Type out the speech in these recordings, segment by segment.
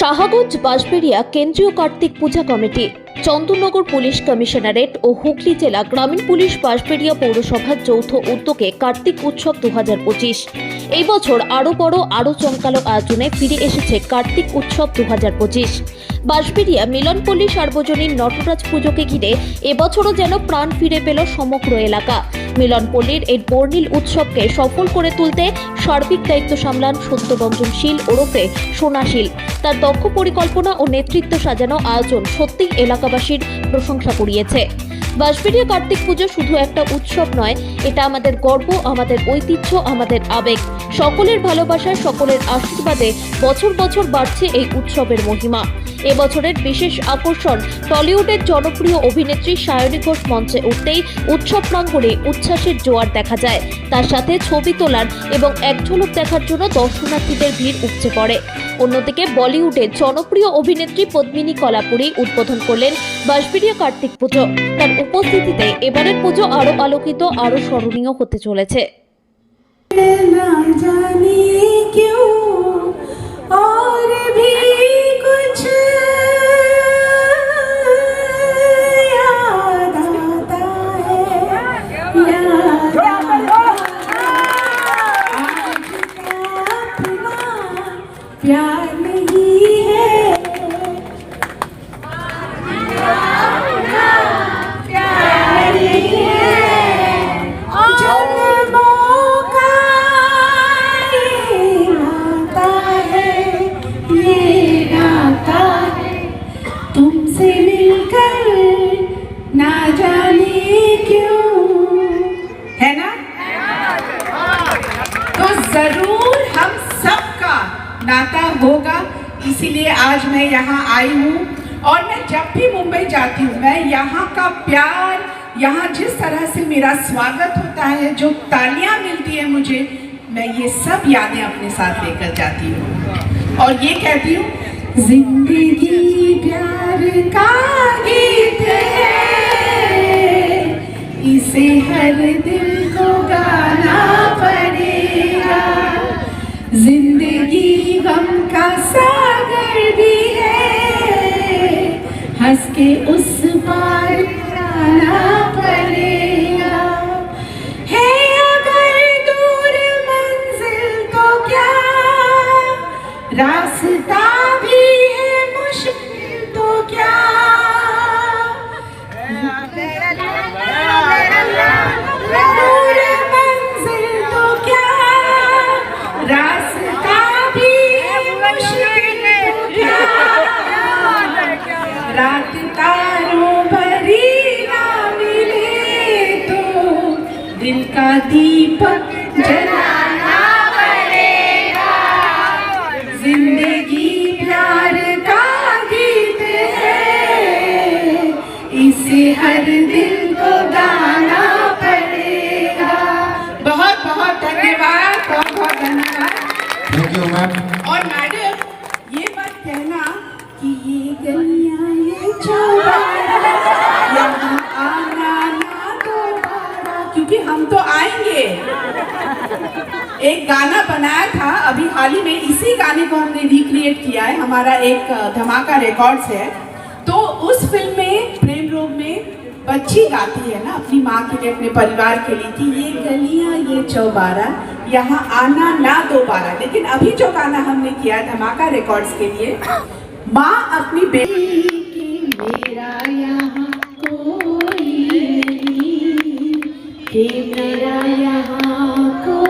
শাহাগঞ্জ বাঁশবেড়িয়া কেন্দ্রীয় Kartik Puja committee. Chandannagar police commissionerate ও হুগলি জেলা গ্রামীণ পুলিশ বাঁশবেড়িয়া পৌরসভার যৌথ উদ্যোগে কার্তিক উৎসব দুহাজার পঁচিশ এই বছর আরও বড়, আরও চমকালো আয়োজনে ফিরে এসেছে কার্তিক উৎসব দু হাজার পঁচিশ বাঁশবেড়িয়া মিলনপল্লী সার্বজনীন নটরাজ পুজোকে ঘিরে এবছরও যেন প্রাণ ফিরে পেল সমগ্র এলাকা। মিলনপল্লীর এই বর্ণিল উৎসবকে সফল করে তুলতে সার্বিক দায়িত্ব সামলান সত্যরঞ্জন শীল ওরফে সোনাশীল তার দক্ষ পরিকল্পনা ও নেতৃত্ব সাজানো আয়োজন সত্যিই এলাকাবাসীর প্রশংসা কুড়িয়েছে। বাঁশবেড়িয়া কার্তিক পুজো শুধু একটা উৎসব নয়, এটা আমাদের গর্ব, আমাদের ঐতিহ্য, আমাদের আবেগ। সকলের ভালোবাসা, সকলের আশীর্বাদে বছর বছর বাড়ছে এই উৎসবের মহিমা। এবছরের বিশেষ আকর্ষণ টলিউডের জনপ্রিয় অভিনেত্রী সায়নী ঘোষ মঞ্চে উঠতেই উৎসব প্রাঙ্গণে উচ্ছ্বাসের জোয়ার দেখা যায়। তার সাথে ছবি তোলার এবং এক ঝলক দেখার জন্য দর্শনার্থীদের ভিড় উপচে পড়ে। অন্যদিকে বলিউডে জনপ্রিয় অভিনেত্রী পদ্মিনী কলাপুরি উদ্বোধন করলেন বাঁশবিড়িয়া কার্তিক পুজো। তার উপস্থিতিতে এবারের পুজো আরও আলোকিত, আরও স্মরণীয় হতে চলেছে। না জানি কেউ नाता होगा, इसीलिए आज मैं यहाँ आई हूँ। और मैं जब भी मुंबई जाती हूँ, मैं यहाँ का प्यार, यहाँ जिस तरह से मेरा स्वागत होता है, जो तालियाँ मिलती है मुझे, मैं ये सब यादें अपने साथ लेकर जाती हूँ। और ये कहती हूँ, ज़िंदगी प्यार का गीत है, इसे हर दिल को गाना पड़ेगा गम का सागर भी है। हंस के उस पार जाना पड़ेगा। है अगर दूर मंजिल तो क्या? रास्ता भी है मुश्किल तो क्या? दूर मंजिल Yeah. एक गाना बनाया था, अभी हाल ही में इसी गाने को हमने रिक्रिएट किया है, हमारा एक धमाका रिकॉर्ड्स है। तो उस फ़िल्म में, प्रेम रोग में बच्ची गाती है ना, अपनी माँ के लिए, अपने परिवार के लिए कि ये गलियाँ, ये चौबारा, यहाँ आना ना दोबारा। लेकिन अभी जो गाना हमने किया धमाका रिकॉर्ड्स के लिए, माँ अपनी बेटी मेरा यहाँ कोई नहीं मेरा यहाँ कोई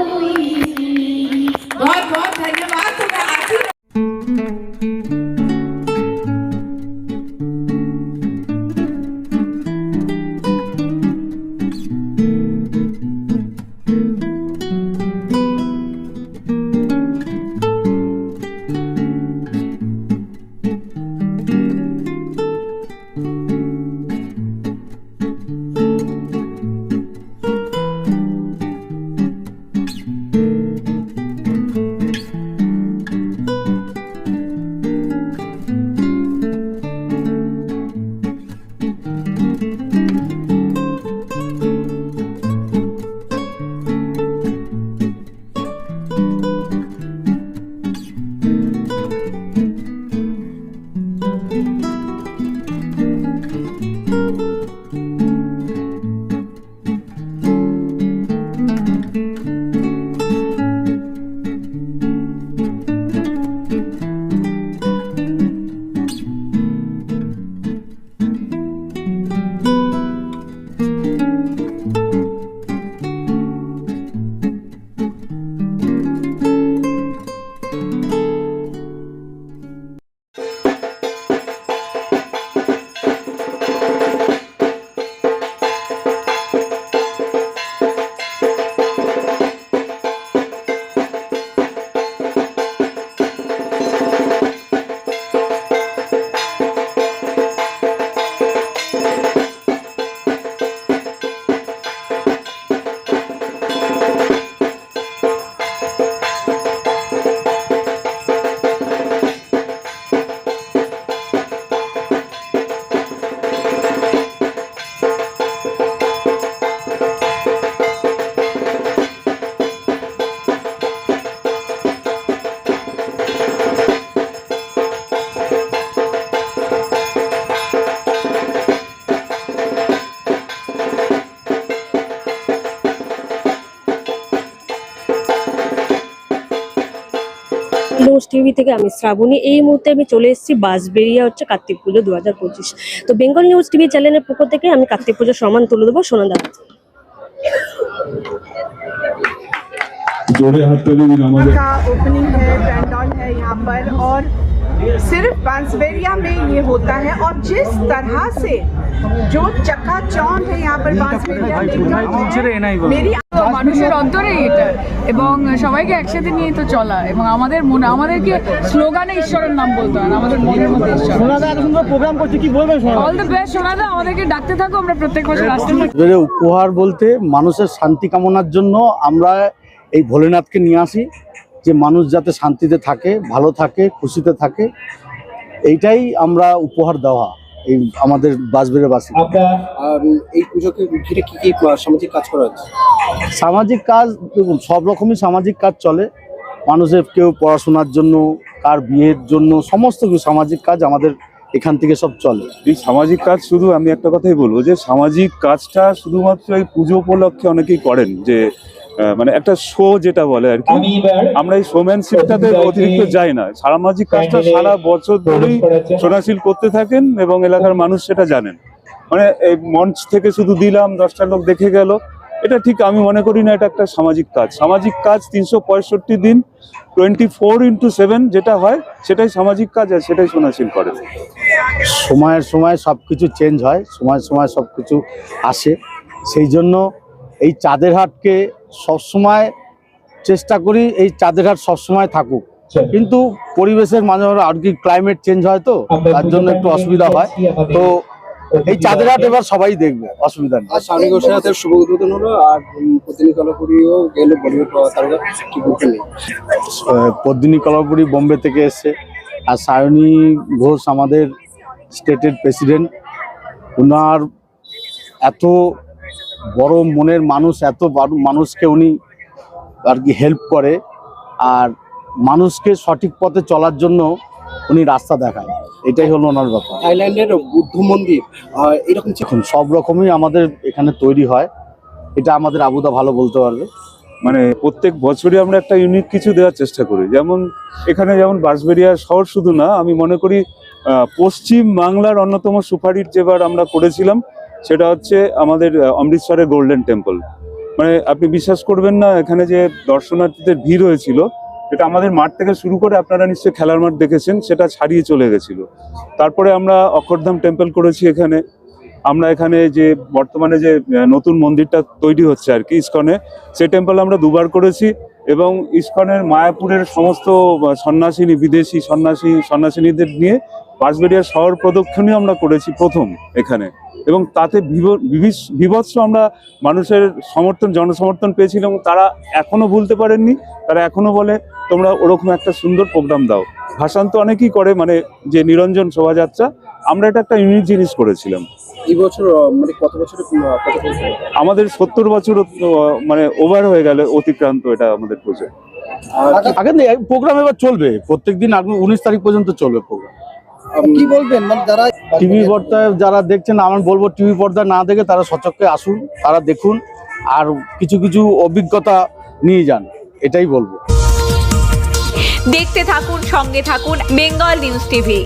নিউজ টিভি থেকে আমি শ্রাবণী এই মুহূর্তে আমি চলে এসেছি বাসবেরিয়া হচ্ছে কার্তিক পুজো দু হাজার পঁচিশ তো বেঙ্গল নিউজ টিভি চ্যানেলের পক্ষ থেকে আমি কার্তিক পুজোর সম্মান তুলে দেবো সোনাদা जोड़े हाथ ताली भी नमाज का ओपनिंग है पैंडल है यहाँ पर और सिर्फ बांसबेरिया में ये होता है और जिस तरह से जो चकाचौंध है यहाँ पर बांसबेरिया में मेरी তো মানুষের অন্তরে এটা এবং সবাইকে একসাথে নিয়ে তো চলা এবং আমাদের মনে আমাদেরকে স্লোগানে ঈশ্বরের নাম বলতে হয় না, আমাদের মনের মধ্যে ঈশ্বর সোনাদা এত সুন্দর প্রোগ্রাম করছে কি বলবেন Sonada all the best Sonada আমাদেরকে ডাকতে থাকো আমরা প্রত্যেক বছর আসতে থাকি এবারে উপহার বলতে মানুষের শান্তি কামনার জন্য আমরা এই ভোলেনাথকে নিয়ে আসি যে মানুষ যাতে শান্তিতে থাকে ভালো থাকে খুশিতে থাকে এইটাই আমরা উপহার দেওয়া এই আমাদের বাসবের বাসী। আর এই পুজোকে ঘিরে কি কি সামাজিক কাজ করা হচ্ছে? সামাজিক কাজ দেখুন সব রকমই সামাজিক কাজ চলে। মানুষের কেউ পড়াশোনার জন্য কার বিয়ের জন্য সমস্ত কিছু সামাজিক কাজ আমাদের এখান থেকে সব চলে। এই সামাজিক কাজ শুধু আমি একটা কথাই বলব যে সামাজিক কাজটা শুধুমাত্র এই পুজো উপলক্ষে অনেকেই করেন যে মানে একটা শো যেটা বলে আর কি আমরা এই শোম্যানশিপটাতে অতিরিক্ত যাই না। সামাজিক কাজটা সারা বছর ধরেই সোনাশীল করতে থাকেন এবং এলাকার মানুষ সেটা জানেন। মানে এই মঞ্চ থেকে শুধু দিলাম দশটা লোক দেখে গেল। এটা ঠিক আমি মনে করি না এটা একটা সামাজিক কাজ। সামাজিক কাজ তিনশো পঁয়ষট্টি দিন টোয়েন্টি ফোর ইন্টু সেভেন যেটা হয় সেটাই সামাজিক কাজ আর সেটাই সোনাশীল করে। সময়ের সময় সব কিছু চেঞ্জ হয় সময় সময় সব কিছু আসে। সেই জন্য এই চাঁদের হাটকে সবসময় চেষ্টা করি এই চাঁদের হাট সবসময় থাকুক। কিন্তু পরিবেশের মাঝে মাঝে আর কি ক্লাইমেট চেঞ্জ হয় তো তার জন্য একটু অসুবিধা হয়। তো এই চাঁদের হাট এবার সবাই দেখবে অসুবিধা নেই। আর স্বামী ঘোষণাতে শুভ উদ্বোধন হলো আর প্রতিনিধি কলাপুরিও গেল বলিউড তারকা কি বলতে নেই পদ্মিনী কলাপুরি বোম্বে থেকে এসছে। আর সায়নী ঘোষ আমাদের স্টেটের প্রেসিডেন্ট ওনার এত বড় মনের মানুষ এত মানুষকে উনি আর কি হেল্প করে। আর মানুষকে সঠিক পথে চলার জন্য উনি রাস্তা দেখায় এটাই হলো ওনার ব্যাপার। থাইল্যান্ডের বুদ্ধ মন্দির এরকম দেখুন সব রকমই আমাদের এখানে তৈরি হয়। এটা আমাদের আবুদা ভালো বলতে পারবে। মানে প্রত্যেক বছরই আমরা একটা ইউনিক কিছু দেওয়ার চেষ্টা করি। যেমন এখানে যেমন বাঁশবেড়িয়া শহর শুধু না আমি মনে করি পশ্চিম বাংলার অন্যতম সুপারহিট যেবার আমরা করেছিলাম সেটা হচ্ছে আমাদের অমৃতসরের গোল্ডেন টেম্পল মানে আপনি বিশ্বাস করবেন না, এখানে যে দর্শনার্থীদের ভিড় হয়েছিল, এটা আমাদের মাঠ থেকে শুরু করে আপনারা নিশ্চয়ই খেলার মাঠ দেখেছেন, সেটা ছাড়িয়ে চলে গেছিল। তারপরে আমরা অক্ষরধাম টেম্পল করেছি এখানে। আমরা এখানে যে বর্তমানে যে নতুন মন্দিরটা তৈরি হচ্ছে আর কি ইস্কনে সেই টেম্পল আমরা দুবার করেছি এবং ইস্কনের মায়াপুরের সমস্ত সন্ন্যাসিনী, বিদেশি সন্ন্যাসী, সন্ন্যাসিনীদের নিয়ে বাঁশবেড়িয়া শহর প্রদক্ষিণীয় আমরা করেছি প্রথম এখানে। এবং তাতে বিভৎস আমরা মানুষের সমর্থন জনসমর্থন পেয়েছিলাম এবং তারা এখনও ভুলতে পারেননি। তারা এখনও বলে তোমরা ওরকম একটা সুন্দর প্রোগ্রাম দাও। ভাষান্ত অনেকেই করে মানে যে নিরঞ্জন শোভাযাত্রা আমরা এটা একটা ইউনিক জিনিস করেছিলাম। এই বছর মানে কত বছরে আমাদের সত্তর বছর মানে ওভার হয়ে গেল অতিক্রান্ত এটা আমাদের পুজো আর আগে প্রোগ্রাম এবার চলবে প্রত্যেকদিন আগামী উনিশ তারিখ পর্যন্ত চলবে প্রোগ্রাম কি বলবেন? মানে যারা টিভি পর্দায় যারা দেখছেন আমার বলব টিভি পর্দা না দেখে তারা সচক্ষে আসুন তারা দেখুন আর কিছু কিছু অভিজ্ঞতা নিয়ে যান এটাই বলব। দেখতে থাকুন সঙ্গে থাকুন বেঙ্গল নিউজ টিভি।